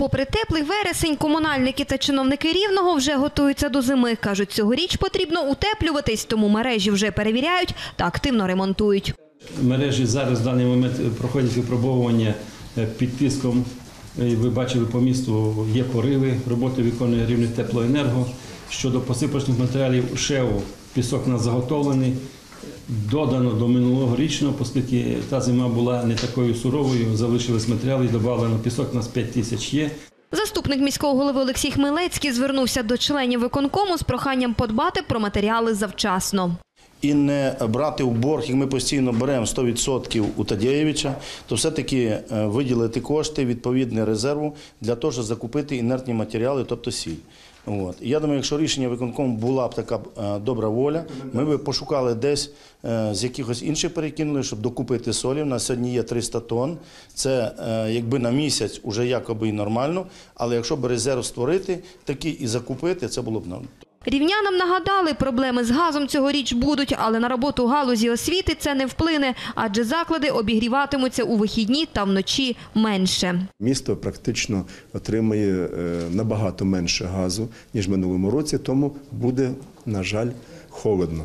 Попри теплий вересень, комунальники та чиновники Рівного вже готуються до зими. Кажуть, цьогоріч потрібно утеплюватись, тому мережі вже перевіряють та активно ремонтують. Мережі зараз в даний момент проходять випробовування е, під тиском. Ви бачили по місту є пориви, роботи виконує рівне теплоенерго. Щодо посипочних матеріалів, ШЕУ пісок у нас заготовлений. Додано до минулогорічного, оскільки та зима була не такою суровою, залишились матеріали і додано пісок нас 5 тисяч є. Заступник міського голови Олексій Хмелецький звернувся до членів виконкому з проханням подбати про матеріали завчасно. І не брати в борг, як ми постійно беремо 100% у Тадєєвича, то все-таки е, виділити кошти, відповідний резерву для того, щоб закупити інертні матеріали, тобто сіль. От. Я думаю, якщо рішення виконкому була б така е, добра воля, ми б пошукали десь е, з якихось інших перекинули, щоб докупити солі. У нас сьогодні є 300 тонн. Це якби на місяць уже якоби і нормально, але якщо б резерв створити, такий і закупити, це було б нормально. Рівнянам нагадали, проблеми з газом цьогоріч будуть, але на роботу галузі освіти це не вплине, адже заклади обігріватимуться у вихідні та вночі менше. Місто практично отримає е, набагато менше газу, ніж минулому році, тому буде, на жаль, холодно.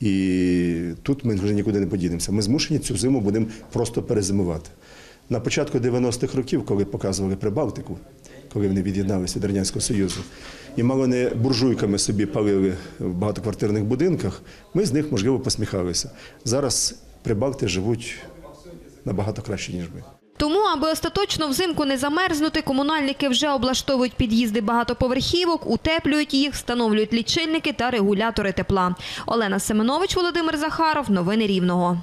І тут ми вже нікуди не подінемося. Ми змушені цю зиму будемо просто перезимувати. На початку 90-х років, коли показували Прибалтику, коли вони від'єдналися від Радянського Союзу, і мало не буржуйками собі палили в багатоквартирних будинках, ми з них, можливо, посміхалися. Зараз Прибалти живуть набагато краще, ніж ми. Тому, аби остаточно взимку не замерзнути, комунальники вже облаштовують під'їзди багатоповерхівок, утеплюють їх, встановлюють лічильники та регулятори тепла. Олена Семенович, Володимир Захаров. Новини Рівного.